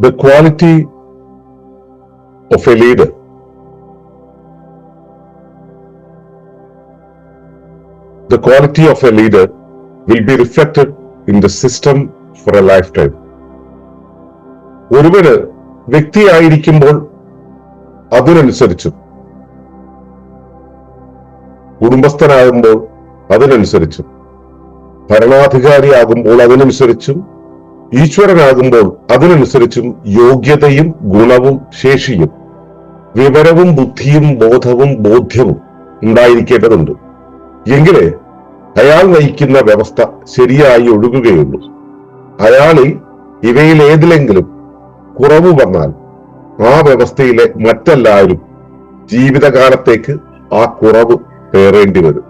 the quality of a leader the quality of a leader will be reflected in the system for a lifetime ഒരുവന് വ്യക്തിയായിരിക്കുമ്പോൾ അതിനനുസരിച്ചും കുടുംബസ്ഥനാകുമ്പോൾ അതിനനുസരിച്ചും ഭരണാധികാരിയാകുമ്പോൾ അതിനനുസരിച്ചും ഈശ്വരനാകുമ്പോൾ അതിനനുസരിച്ചും യോഗ്യതയും ഗുണവും ശേഷിയും വിവരവും ബുദ്ധിയും ബോധവും ബോധ്യവും ഉണ്ടായിരിക്കേണ്ടതുണ്ട്. എങ്കിലേ അയാൾ നയിക്കുന്ന വ്യവസ്ഥ ശരിയായി ഒഴുകുകയുള്ളൂ. അയാളിൽ ഇവയിൽ ഏതിലെങ്കിലും കുറവ് വന്നാൽ ആ വ്യവസ്ഥയിലെ മറ്റെല്ലാവരും ജീവിതകാലത്തേക്ക് ആ കുറവ് പേറേണ്ടി വരും.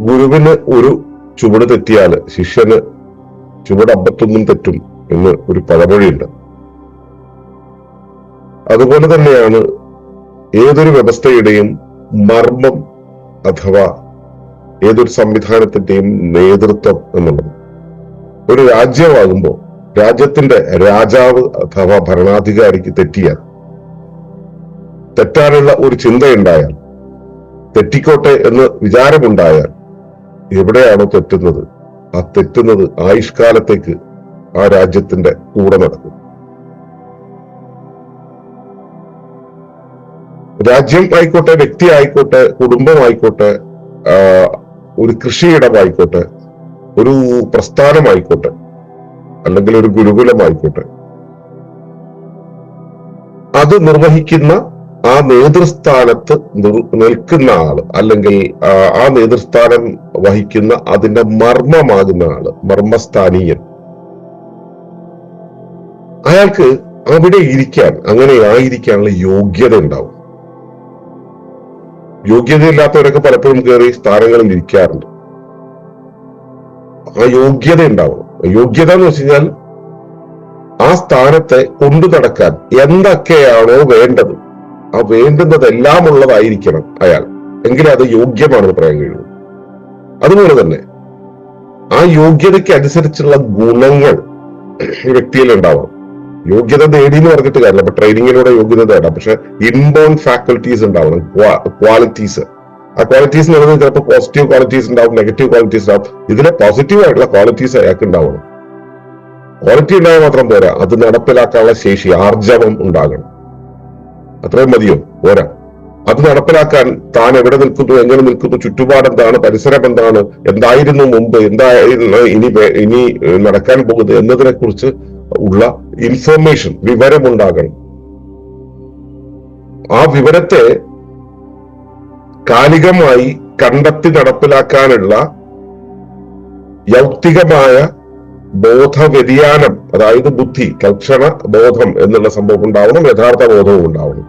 ഗുരുവിന് ഒരു ചുവട് തെറ്റിയാൽ ശിഷ്യന് ചുവട് അമ്പത്തൊന്നും തെറ്റും എന്ന് ഒരു പഴമൊഴിയുണ്ട് അതുപോലെ തന്നെയാണ് ഏതൊരു വ്യവസ്ഥയുടെയും മർമ്മം അഥവാ ഏതൊരു സംവിധാനത്തിന്റെയും നേതൃത്വം എന്നുള്ളത്. ഒരു രാജ്യമാകുമ്പോൾ രാജ്യത്തിന്റെ രാജാവ് അഥവാ ഭരണാധികാരിക്ക് തെറ്റിയാൽ തെറ്റാനുള്ള ഒരു ചിന്തയുണ്ടായാൽ തെറ്റിക്കോട്ടെ എന്ന് വിചാരമുണ്ടായാൽ എവിടെയാണോ തെറ്റുന്നത് ആ തെറ്റുന്നത് ആയുഷ്കാലത്തേക്ക് ആ രാജ്യത്തിന്റെ കൂടെ നടക്കും. രാജ്യം ആയിക്കോട്ടെ വ്യക്തി ആയിക്കോട്ടെ കുടുംബമായിക്കോട്ടെ ഒരു കൃഷിയിടമായിക്കോട്ടെ ഒരു പ്രസ്ഥാനമായിക്കോട്ടെ അല്ലെങ്കിൽ ഒരു ഗുരുകുലമായിക്കോട്ടെ അത് നിർവഹിക്കുന്ന ആ നേതൃസ്ഥാനത്ത് നിൽക്കുന്ന ആൾ അല്ലെങ്കിൽ ആ, നേതൃസ്ഥാനം വഹിക്കുന്ന അതിന്റെ മർമ്മമാകുന്ന ആൾ മർമ്മസ്ഥാനീയൻ. അയാൾക്ക് അവിടെ ഇരിക്കാൻ അങ്ങനെ ആയിരിക്കാനുള്ള യോഗ്യത ഉണ്ടാവും. യോഗ്യതയില്ലാത്തവരൊക്കെ പലപ്പോഴും കയറി സ്ഥാനങ്ങളിൽ ഇരിക്കാറുണ്ട്. ആ യോഗ്യത ഉണ്ടാവും യോഗ്യത എന്ന് വെച്ച് കഴിഞ്ഞാൽ ആ സ്ഥാനത്തെ കൊണ്ടു നടക്കാൻ എന്തൊക്കെയാണോ വേണ്ടത്. ആ വേണ്ടുന്നതെല്ലാം ഉള്ളതായിരിക്കണം അയാൾ. എങ്കിലേ അത് യോഗ്യമാണെന്ന് പറയാൻ കഴിയുള്ളൂ അതുപോലെ തന്നെ ആ യോഗ്യതയ്ക്ക് അനുസരിച്ചുള്ള ഗുണങ്ങൾ വ്യക്തിയിൽ ഉണ്ടാവണം. യോഗ്യത നേടി എന്ന് പറഞ്ഞിട്ട് കാര്യമില്ല. അപ്പൊ ട്രെയിനിങ്ങിലൂടെ യോഗ്യത നേടാം. പക്ഷെ ഇൻബോൺ ഫാക്കൽറ്റീസ് ഉണ്ടാവണം. ക്വാളിറ്റീസ്. ആ ക്വാളിറ്റീസ് എന്ന് പറയുന്നത് ചിലപ്പോൾ പോസിറ്റീവ് ക്വാളിറ്റീസ് ഉണ്ടാവും നെഗറ്റീവ് ക്വാളിറ്റീസ് ഉണ്ടാവും. ഇതിലെ പോസിറ്റീവ് ആയിട്ടുള്ള ക്വാളിറ്റീസ് അയാൾക്ക് ഉണ്ടാവണം. ക്വാളിറ്റി ഉണ്ടായാൽ മാത്രം പോരാ. അത് നടപ്പിലാക്കാനുള്ള ശേഷി ആർജവം ഉണ്ടാകണം. അത്രയും മതിയോ? പോരാ. അത് നടപ്പിലാക്കാൻ താൻ എവിടെ നിൽക്കുന്നു എങ്ങനെ നിൽക്കുന്നു ചുറ്റുപാട് എന്താണ് പരിസരം എന്താണ് എന്തായിരുന്നു മുമ്പ് എന്തായിരുന്നു ഇനി ഇനി നടക്കാൻ പോകുന്നത് എന്നതിനെ കുറിച്ച് ഉള്ള ഇൻഫർമേഷൻ വിവരമുണ്ടാകണം. ആ വിവരത്തെ കാലികമായി കണ്ടെത്തി നടപ്പിലാക്കാനുള്ള യൗക്തികമായ ബോധ വ്യതിയാനം അതായത് ബുദ്ധി തൽക്ഷണ ബോധം എന്നുള്ള സംഭവം ഉണ്ടാവണം യഥാർത്ഥ ബോധവും ഉണ്ടാവണം.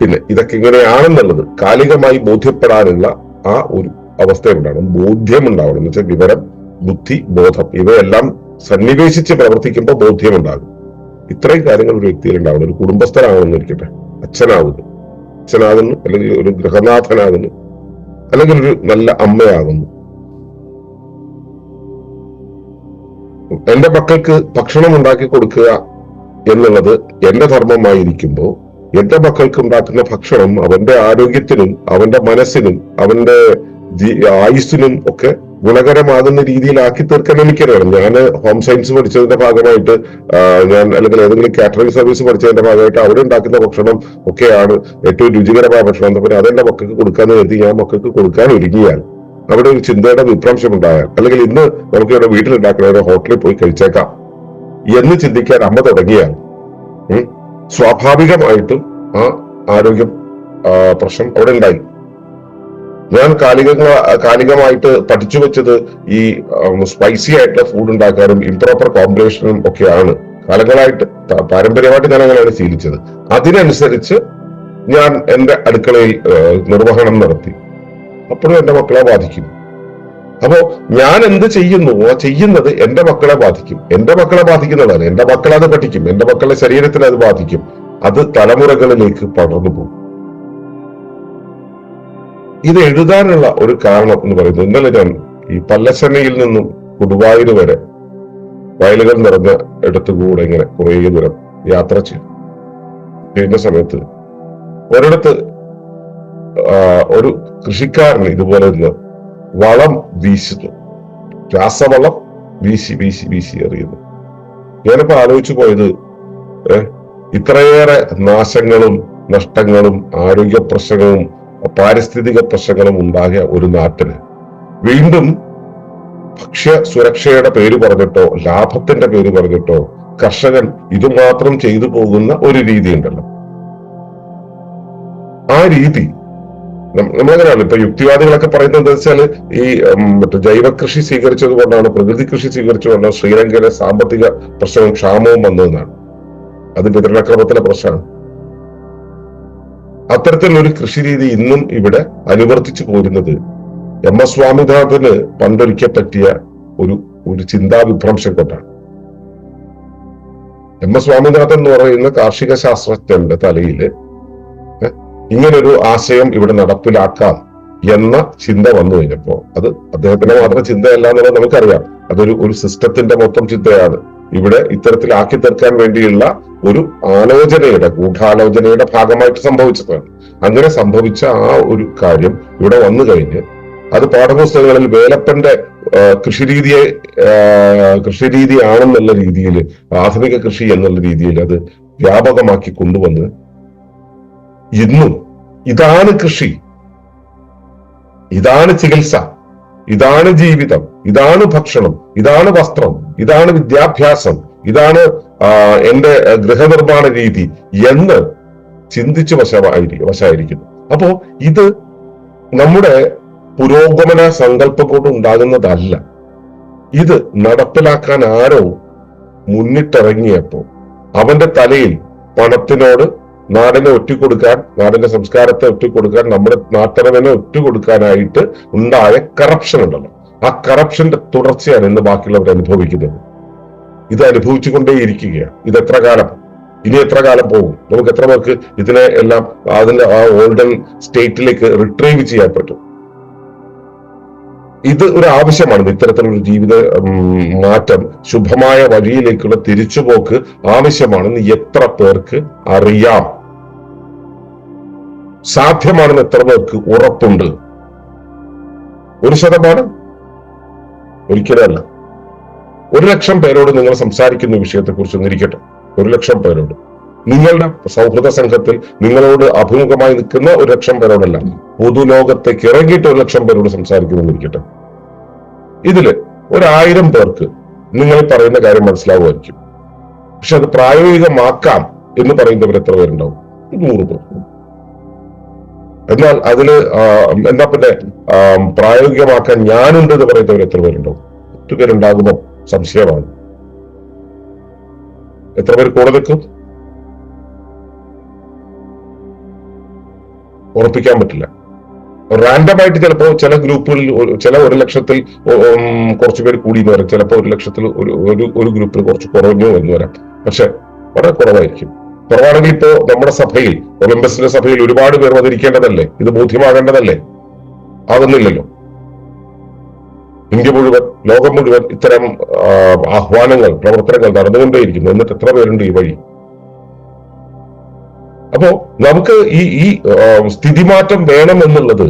പിന്നെ ഇതൊക്കെ ഇങ്ങനെയാണെന്നുള്ളത് കാലികമായി ബോധ്യപ്പെടാനുള്ള ആ ഒരു അവസ്ഥ ഉണ്ടാവണം ബോധ്യം ഉണ്ടാവണം എന്ന് വെച്ചാൽ വിവരം ബുദ്ധി ബോധം ഇവയെല്ലാം സന്നിവേശിച്ച് പ്രവർത്തിക്കുമ്പോൾ ബോധ്യം ഉണ്ടാകും ഇത്രയും കാര്യങ്ങൾ ഒരു വ്യക്തിയിൽ ഉണ്ടാവണം ഒരു കുടുംബസ്ഥനാണെന്നിരിക്കട്ടെ അച്ഛനാകുന്നു അച്ഛനാകുന്നു അല്ലെങ്കിൽ ഒരു ഗൃഹനാഥനാകുന്നു അല്ലെങ്കിൽ ഒരു നല്ല അമ്മയാകുന്നു. എന്റെ മക്കൾക്ക് ഭക്ഷണം ഉണ്ടാക്കി കൊടുക്കുക എന്നുള്ളത് എന്റെ ധർമ്മമായിരിക്കുമ്പോൾ എന്റെ മക്കൾക്ക് ഉണ്ടാക്കുന്ന ഭക്ഷണം അവന്റെ ആരോഗ്യത്തിനും അവന്റെ മനസ്സിനും അവന്റെ ആയുസ്സിനും ഒക്കെ ഗുണകരമാകുന്ന രീതിയിലാക്കി തീർക്കാൻ എനിക്കറിയണം. ഞാൻ ഹോം സയൻസ് പഠിച്ചതിന്റെ ഭാഗമായിട്ട് ഞാൻ അല്ലെങ്കിൽ ഏതെങ്കിലും കാറ്ററിംഗ് സർവീസ് പഠിച്ചതിന്റെ ഭാഗമായിട്ട് അവിടെ ഉണ്ടാക്കുന്ന ഭക്ഷണം ഒക്കെയാണ് ഏറ്റവും രുചികരമായ ഭക്ഷണം. പറയുക അതെന്റെ മക്കൾക്ക് കൊടുക്കാന്ന് കരുതി ഞാൻ മക്കൾക്ക് കൊടുക്കാൻ ഒരുങ്ങിയാൽ അവിടെ ഒരു ചിന്തയുടെ വിഭ്രംശം ഉണ്ടായാൽ അല്ലെങ്കിൽ ഇന്ന് നമുക്ക് ഇവിടെ വീട്ടിലുണ്ടാക്കുന്ന ഒരു ഹോട്ടലിൽ പോയി കഴിച്ചേക്കാം എന്ന് ചിന്തിക്കാൻ അമ്മ തുടങ്ങിയാൽ സ്വാഭാവികമായിട്ടും ആ ആരോഗ്യ പ്രശ്നം അവിടെ ഉണ്ടായി. ഞാൻ കാലിക കാലികമായിട്ട് പഠിച്ചു വെച്ചത് ഈ സ്പൈസി ആയിട്ടുള്ള ഫുഡ് ഉണ്ടാക്കാനും ഇംപ്രോപ്പർ കോമ്പിനേഷനും ഒക്കെയാണ്. കാലങ്ങളായിട്ട് പാരമ്പര്യമായിട്ട് ഞാൻ അങ്ങനെയാണ് ശീലിച്ചത്. അതിനനുസരിച്ച് ഞാൻ എന്റെ അടുക്കളയിൽ നിർവഹണം നടത്തി. അപ്പോഴും എന്റെ മക്കളെ ബാധിക്കും അപ്പോ ഞാൻ എന്ത് ചെയ്യുന്നു? ചെയ്യുന്നത് എന്റെ മക്കളെ ബാധിക്കും. എന്റെ മക്കളെ ബാധിക്കുന്നതാണ്. എന്റെ മക്കളെ അത് പഠിക്കും. എന്റെ മക്കളുടെ ശരീരത്തിന് അത് ബാധിക്കും. അത് തലമുറകളിലേക്ക് പടർന്നു പോകും. ഇത് എഴുതാനുള്ള ഒരു കാരണം എന്ന് പറയുന്നത് ഇന്നലെ ഞാൻ ഈ പല്ലശ്ശനയിൽ നിന്നും കുടുവായൂർ വരെ വയലുകൾ നിറഞ്ഞ ഇടത്തുകൂടെ ഇങ്ങനെ കുറേ ദൂരം യാത്ര ചെയ്തു. ചെയ്യുന്ന സമയത്ത് ഒരിടത്ത് ഒരു കൃഷിക്കാരൻ ഇതുപോലെ നിന്ന് വളം വീശുന്നു. രാസവളം വീശി വീശി വീശി എറിയുന്നു. ഞാനിപ്പോ ആലോചിച്ചു പോയത് ഇത്രയേറെ നാശങ്ങളും നഷ്ടങ്ങളും ആരോഗ്യ പ്രശ്നങ്ങളും പാരിസ്ഥിതിക പ്രശ്നങ്ങളും ഉണ്ടാകിയ ഒരു നാട്ടിന്. വീണ്ടും ഭക്ഷ്യ സുരക്ഷയുടെ പേര് പറഞ്ഞിട്ടോ ലാഭത്തിന്റെ പേര് പറഞ്ഞിട്ടോ കർഷകൻ ഇതുമാത്രം ചെയ്തു പോകുന്ന ഒരു രീതി ഉണ്ടല്ലോ ആ രീതി നമ്മളെങ്ങനെയാണ്. ഇപ്പൊ യുക്തിവാദികളൊക്കെ പറയുന്നത് എന്താ വെച്ചാൽ ഈ മറ്റേ ജൈവ കൃഷി സ്വീകരിച്ചത് കൊണ്ടാണ് പ്രകൃതി കൃഷി സ്വീകരിച്ചുകൊണ്ടാണ് ശ്രീലങ്കയിലെ സാമ്പത്തിക പ്രശ്നവും ക്ഷാമവും വന്നതെന്നാണ് അത് വിതരണക്രമത്തിലെ പ്രശ്നമാണ്. അത്തരത്തിലൊരു കൃഷി രീതി ഇന്നും ഇവിടെ അനുവർത്തിച്ചു പോരുന്നത് എം എസ് സ്വാമിനാഥന് പണ്ടൊരിക്കൽ പറ്റിയ ഒരു ഒരു ചിന്താ വിഭ്രംശം കൊണ്ടാണ്. എം എസ് സ്വാമിനാഥൻ എന്ന് പറയുന്ന കാർഷിക ശാസ്ത്രജ്ഞന്റെ തലയിൽ ഇങ്ങനൊരു ആശയം ഇവിടെ നടപ്പിലാക്കാം എന്ന ചിന്ത വന്നു കഴിഞ്ഞപ്പോ അത് അദ്ദേഹത്തിന്റെ മാത്രം ചിന്തയല്ല എന്നുള്ളത് നമുക്കറിയാം. അതൊരു ഒരു സിസ്റ്റത്തിന്റെ മൊത്തം ചിന്തയാണ്. ഇവിടെ ഇത്തരത്തിലാക്കി തീർക്കാൻ വേണ്ടിയുള്ള ഒരു ആലോചനയുടെ ഗൂഢാലോചനയുടെ ഭാഗമായിട്ട് സംഭവിച്ചതാണ്. അങ്ങനെ സംഭവിച്ച ആ ഒരു കാര്യം ഇവിടെ വന്നു കഴിഞ്ഞ് അത് പാഠപുസ്തകങ്ങളിൽ വേലപ്പന്റെ കൃഷിരീതിയെ കൃഷിരീതി കൃഷിരീതിയാണെന്നുള്ള രീതിയിൽ ആധുനിക കൃഷി എന്നുള്ള രീതിയിൽ അത് വ്യാപകമാക്കി കൊണ്ടുവന്ന് ഇന്നും ഇതാണ് കൃഷി. ഇതാണ് ചികിത്സ. ഇതാണ് ജീവിതം. ഇതാണ് ഭക്ഷണം. ഇതാണ് വസ്ത്രം. ഇതാണ് വിദ്യാഭ്യാസം. ഇതാണ് എന്റെ ഗൃഹനിർമ്മാണ രീതി എന്ന് ചിന്തിച്ചു വശമായിരിക്കും വശമായിരിക്കുന്നു അപ്പോ ഇത് നമ്മുടെ പുരോഗമന സങ്കല്പം കൊണ്ട് ഉണ്ടാകുന്നതല്ല. ഇത് നടപ്പിലാക്കാൻ ആരോ മുന്നിട്ടിറങ്ങിയപ്പോ അവന്റെ തലയിൽ പണത്തിനോട് നാടിനെ ഒറ്റിക്കൊടുക്കാൻ നാടിന്റെ സംസ്കാരത്തെ ഒറ്റിക്കൊടുക്കാൻ നമ്മുടെ നാട്ടറവിനെ ഒറ്റുകൊടുക്കാനായിട്ട് ഉണ്ടായ കറപ്ഷൻ ഉണ്ടല്ലോ. ആ കറപ്ഷന്റെ തുടർച്ചയാണ് ഇന്ന് ബാക്കിയുള്ളവർ അനുഭവിക്കുന്നത്. ഇത് അനുഭവിച്ചുകൊണ്ടേയിരിക്കുകയാണ്. ഇത് എത്ര കാലം? ഇനി എത്ര കാലം പോകും? നമുക്ക് എത്ര പേർക്ക് ഇതിനെ എല്ലാം അതിന്റെ ആ ഓൾഡൻ സ്റ്റേറ്റിലേക്ക് റിട്രീവ് ചെയ്യാൻ പറ്റും? ഇത് ഒരു ആവശ്യമാണ്. ഇത്തരത്തിലുള്ള ജീവിത മാറ്റം ശുഭമായ വഴിയിലേക്കുള്ള തിരിച്ചുപോക്ക് ആവശ്യമാണെന്ന് എത്ര പേർക്ക് അറിയാം. സാധ്യമാണെന്ന് എത്ര പേർക്ക് ഉറപ്പുണ്ട്? ഒരു ശതമാനം? ഒരിക്കലല്ല ഒരു ലക്ഷം പേരോട് നിങ്ങൾ സംസാരിക്കുന്ന വിഷയത്തെ കുറിച്ച് ഒന്നിരിക്കട്ടെ. ഒരു ലക്ഷം പേരോട്. നിങ്ങളുടെ സൗഹൃദ സംഘത്തിൽ നിങ്ങളോട് അഭിമുഖമായി നിൽക്കുന്ന ഒരു ലക്ഷം പേരോടല്ല. പൊതുലോകത്തേക്ക് ഇറങ്ങിയിട്ട് ഒരു ലക്ഷം പേരോട് സംസാരിക്കുന്നിരിക്കട്ടെ ഇതിൽ ഒരായിരം പേർക്ക് നിങ്ങൾ പറയുന്ന കാര്യം മനസ്സിലാവുമായിരിക്കും. പക്ഷെ അത് പ്രായോഗികമാക്കാം എന്ന് പറയുന്നവർ എത്ര പേരുണ്ടാവും നൂറ് പേർ. എന്നാൽ അതിൽ എന്താ പിന്നെ പ്രായോഗികമാക്കാൻ ഞാനുണ്ട് എന്ന് പറയുന്നവർ എത്ര പേരുണ്ടാവും എത്ര പേരുണ്ടാകുമോ? സംശയമാണ്. എത്ര പേര് കൂടെ നിൽക്കും? ഉറപ്പിക്കാൻ പറ്റില്ല. റാൻഡമായിട്ട് ചിലപ്പോ ചില ഗ്രൂപ്പുകളിൽ ചില ഒരു ലക്ഷത്തിൽ കുറച്ചു പേര് കൂടി എന്ന് വരാം. ചിലപ്പോ ഒരു ലക്ഷത്തിൽ ഒരു ഒരു ഗ്രൂപ്പിൽ കുറച്ച് കുറഞ്ഞു എന്ന് വരാം. പക്ഷെ വളരെ കുറവായിരിക്കും. കുറവാണെങ്കിൽ ഇപ്പോ നമ്മുടെ സഭയിൽ ഒളിമ്പസിന്റെ സഭയിൽ ഒരുപാട് പേർ വന്നിരിക്കേണ്ടതല്ലേ? ഇത് ബോധ്യമാകേണ്ടതല്ലേ? അതൊന്നുമില്ലല്ലോ. ഇന്ത്യ മുഴുവൻ ലോകം മുഴുവൻ ഇത്തരം ആഹ്വാനങ്ങൾ പ്രവർത്തനങ്ങൾ നടന്നുകൊണ്ടേയിരിക്കുന്നു. എന്നിട്ട് എത്ര പേരുണ്ട് ഈ വഴി? അപ്പോ നമുക്ക് ഈ ഈ സ്ഥിതി സ്ഥിതിമാറ്റം വേണം എന്നുള്ളത്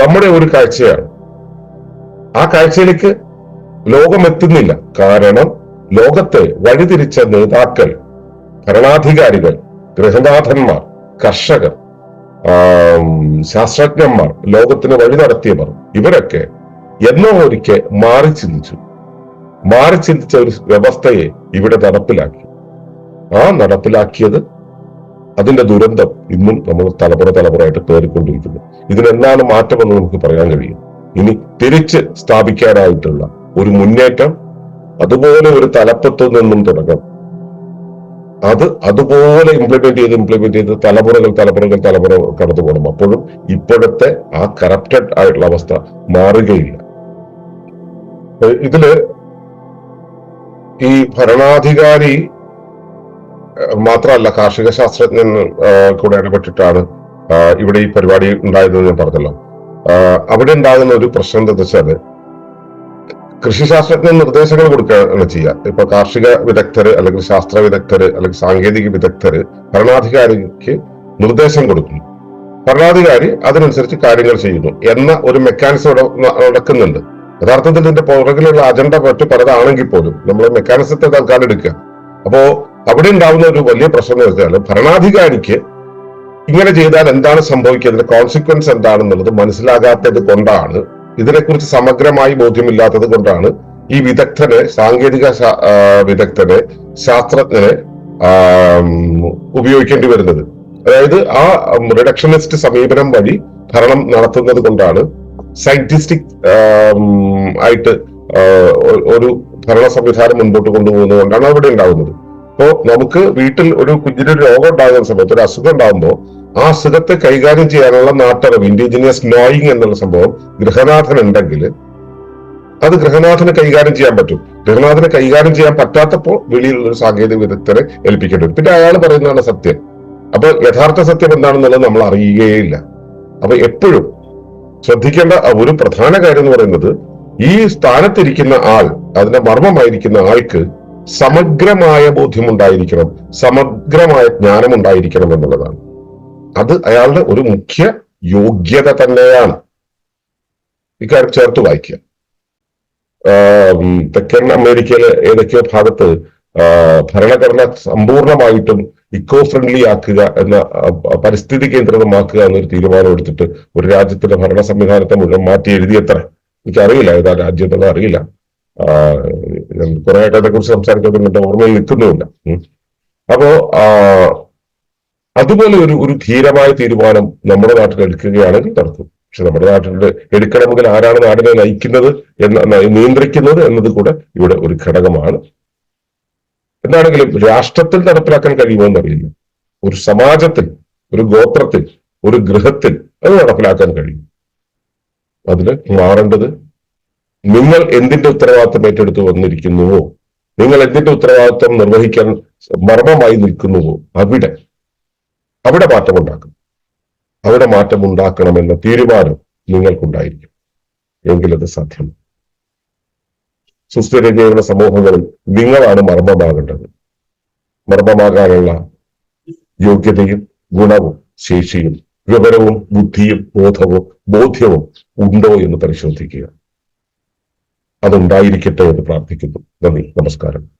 നമ്മുടെ ഒരു കാഴ്ചയാണ്. ആ കാഴ്ചയിലേക്ക് ലോകം എത്തുന്നില്ല കാരണം ലോകത്തെ വഴിതിരിച്ച നേതാക്കൾ ഭരണാധികാരികൾ ഗൃഹനാഥന്മാർ കർഷകർ ശാസ്ത്രജ്ഞന്മാർ ലോകത്തിന് വഴി നടത്തിയവർ ഇവരൊക്കെ എന്നോ ഒരിക്കൽ മാറി ചിന്തിച്ചു. മാറി ചിന്തിച്ച ഒരു വ്യവസ്ഥയെ ഇവിടെ നടപ്പിലാക്കി. ആ നടപ്പിലാക്കിയത് അതിന്റെ ദുരന്തം ഇന്നും നമ്മൾ തലമുറ തലമുറയായിട്ട് പേറിക്കൊണ്ടിരിക്കുന്നു. ഇതിനെന്താണ് മാറ്റമെന്ന് നമുക്ക് പറയാൻ കഴിയും. ഇനി തിരിച്ച് സ്ഥാപിക്കാനായിട്ടുള്ള ഒരു മുന്നേറ്റം അതുപോലെ ഒരു തലപ്പത്തു നിന്നും തുടങ്ങും അത് അതുപോലെ ഇംപ്ലിമെന്റ് ചെയ്ത് ഇംപ്ലിമെന്റ് ചെയ്ത് തലമുറകൾ തലമുറകൾ തലമുറ കടന്നു പോകണം. അപ്പോഴും ഇപ്പോഴത്തെ ആ കറപ്റ്റഡ് ആയിട്ടുള്ള അവസ്ഥ മാറുകയില്ല. ഇതിൽ ഈ ഭരണാധികാരി മാത്രമല്ല കാർഷിക ശാസ്ത്രജ്ഞൻ കൂടെ ഇടപെട്ടിട്ടാണ് ഇവിടെ ഈ പരിപാടി ഉണ്ടായതെന്ന് ഞാൻ പറഞ്ഞല്ലോ. അവിടെ ഉണ്ടാകുന്ന ഒരു പ്രശ്നം എന്താ വെച്ചാൽ കൃഷി ശാസ്ത്രജ്ഞൻ നിർദ്ദേശങ്ങൾ കൊടുക്കുകയാണ് ചെയ്യുക. ഇപ്പൊ കാർഷിക വിദഗ്ധര് അല്ലെങ്കിൽ ശാസ്ത്ര വിദഗ്ധര് അല്ലെങ്കിൽ സാങ്കേതിക വിദഗ്ധര് ഭരണാധികാരിക്ക് നിർദ്ദേശം കൊടുക്കുന്നു. ഭരണാധികാരി അതിനനുസരിച്ച് കാര്യങ്ങൾ ചെയ്യുന്നു എന്ന ഒരു മെക്കാനിസം നടക്കുന്നുണ്ട്. യഥാർത്ഥത്തിൽ ഇതിന്റെ പുറകിലുള്ള അജണ്ട മറ്റു പലതാണെങ്കിൽ പോലും നമ്മൾ മെക്കാനിസത്തെ തൽക്കാലം എടുക്കുക. അപ്പോ അവിടെ ഉണ്ടാവുന്ന ഒരു വലിയ പ്രശ്നം എന്ന് വെച്ചാൽ ഭരണാധികാരിക്ക് ഇങ്ങനെ ചെയ്താൽ എന്താണ് സംഭവിക്കുക? അതിന്റെ കോൺസിക്വൻസ് എന്താണെന്നുള്ളത് മനസ്സിലാകാത്തത് കൊണ്ടാണ് ഇതിനെക്കുറിച്ച് സമഗ്രമായി ബോധ്യമില്ലാത്തത് കൊണ്ടാണ് ഈ വിദഗ്ധനെ സാങ്കേതിക വിദഗ്ധനെ ശാസ്ത്രജ്ഞനെ ഉപയോഗിക്കേണ്ടി വരുന്നത്. അതായത് ആ റിഡക്ഷനിസ്റ്റ് സമീപനം വഴി ഭരണം നടത്തുന്നത് കൊണ്ടാണ് സയന്റിസ്റ്റിക് ആയിട്ട് ഒരു ഭരണ സംവിധാനം മുൻപോട്ട് കൊണ്ടുപോകുന്നത് കൊണ്ടാണ് അവിടെ ഉണ്ടാകുന്നത്. അപ്പോ നമുക്ക് വീട്ടിൽ ഒരു കുഞ്ഞിനൊരു രോഗം ഉണ്ടാകുന്ന സമയത്ത് ഒരു അസുഖം ഉണ്ടാകുമ്പോൾ ആ അസുഖത്തെ കൈകാര്യം ചെയ്യാനുള്ള നാട്ടറിവ് ഇൻഡിജിനിയസ് നോയിങ് എന്നുള്ള സംഭവം ഗൃഹനാഥൻ ഉണ്ടെങ്കിൽ അത് ഗൃഹനാഥന് കൈകാര്യം ചെയ്യാൻ പറ്റും. ഗൃഹനാഥന് കൈകാര്യം ചെയ്യാൻ പറ്റാത്തപ്പോൾ വെളിയിലുള്ള ഒരു സാങ്കേതിക വിദഗ്ധരെ ഏൽപ്പിക്കേണ്ടി വരും. പിന്നെ അയാൾ പറയുന്നതാണ് സത്യം. അപ്പൊ യഥാർത്ഥ സത്യം എന്താണെന്നുള്ളത് നമ്മൾ അറിയുകയില്ല അപ്പൊ എപ്പോഴും ശ്രദ്ധിക്കേണ്ട ഒരു പ്രധാന കാര്യം എന്ന് പറയുന്നത് ഈ സ്ഥാനത്തിരിക്കുന്ന ആൾ അതിന്റെ മർമ്മമായിരിക്കുന്ന ആൾക്ക് സമഗ്രമായ ബോധ്യമുണ്ടായിരിക്കണം സമഗ്രമായ ജ്ഞാനം ഉണ്ടായിരിക്കണം എന്നുള്ളതാണ്. അത് അയാളുടെ ഒരു മുഖ്യ യോഗ്യത തന്നെയാണ്. ഇക്കാര്യം ചേർത്ത് വായിക്കുക. തെക്കൻ അമേരിക്കയിലെ ഏതൊക്കെയോ ഭാഗത്ത് ഭരണഘടന സമ്പൂർണമായിട്ടും ഇക്കോ ഫ്രണ്ട്ലി ആക്കുക എന്ന പരിസ്ഥിതി കേന്ദ്രിതമാക്കുക എന്നൊരു തീരുമാനം എടുത്തിട്ട് ഒരു രാജ്യത്തിന്റെ ഭരണ സംവിധാനത്തെ മുഴുവൻ മാറ്റി എഴുതിയത്ര? എനിക്കറിയില്ല. ഏതാ രാജ്യം എന്നുള്ളത് അറിയില്ല കുറെ ആയിട്ട് അതേക്കുറിച്ച് കുറിച്ച് സംസാരിക്കുന്നുണ്ട് ഓർമ്മയിൽ നിൽക്കുന്നുമില്ല. അപ്പോ അതുപോലെ ഒരു ഒരു ധീരമായ തീരുമാനം നമ്മുടെ നാട്ടിൽ എടുക്കുകയാണെങ്കിൽ നടക്കും. പക്ഷെ നമ്മുടെ നാട്ടിൽ എടുക്കണമെങ്കിൽ ആരാണ് നാടിനെ നയിക്കുന്നത് എന്ന നിയന്ത്രിക്കുന്നത് എന്നത് കൂടെ ഇവിടെ ഒരു ഘടകമാണ്. എന്താണെങ്കിലും രാഷ്ട്രത്തിൽ നടപ്പിലാക്കാൻ കഴിയുമോ എന്നറിയില്ല. ഒരു സമാജത്തിൽ ഒരു ഗോത്രത്തിൽ ഒരു ഗൃഹത്തിൽ അത് നടപ്പിലാക്കാൻ കഴിയും. അതിന് മാറേണ്ടത് നിങ്ങൾ എന്തിന്റെ ഉത്തരവാദിത്തം ഏറ്റെടുത്ത് വന്നിരിക്കുന്നുവോ? നിങ്ങൾ എന്തിന്റെ ഉത്തരവാദിത്തം നിർവഹിക്കാൻ മർമ്മമായി നിൽക്കുന്നുവോ? അവിടെ അവിടെ മാറ്റമുണ്ടാക്കും. അവിടെ മാറ്റമുണ്ടാക്കണമെന്ന തീരുമാനം നിങ്ങൾക്കുണ്ടായിരിക്കും. എങ്കിലത് സാധ്യം സുസ്ഥിര ജീവിത സമൂഹങ്ങളിൽ നിങ്ങളാണ് മർമ്മമാകേണ്ടത്. മർമ്മമാകാനുള്ള യോഗ്യതയും ഗുണവും ശേഷിയും വിവരവും ബുദ്ധിയും ബോധവും ബോധ്യവും ഉണ്ടോ എന്ന് പരിശോധിക്കുക. അതുണ്ടായിരിക്കട്ടെ എന്ന് പ്രാർത്ഥിക്കുന്നു. നന്ദി. നമസ്കാരം.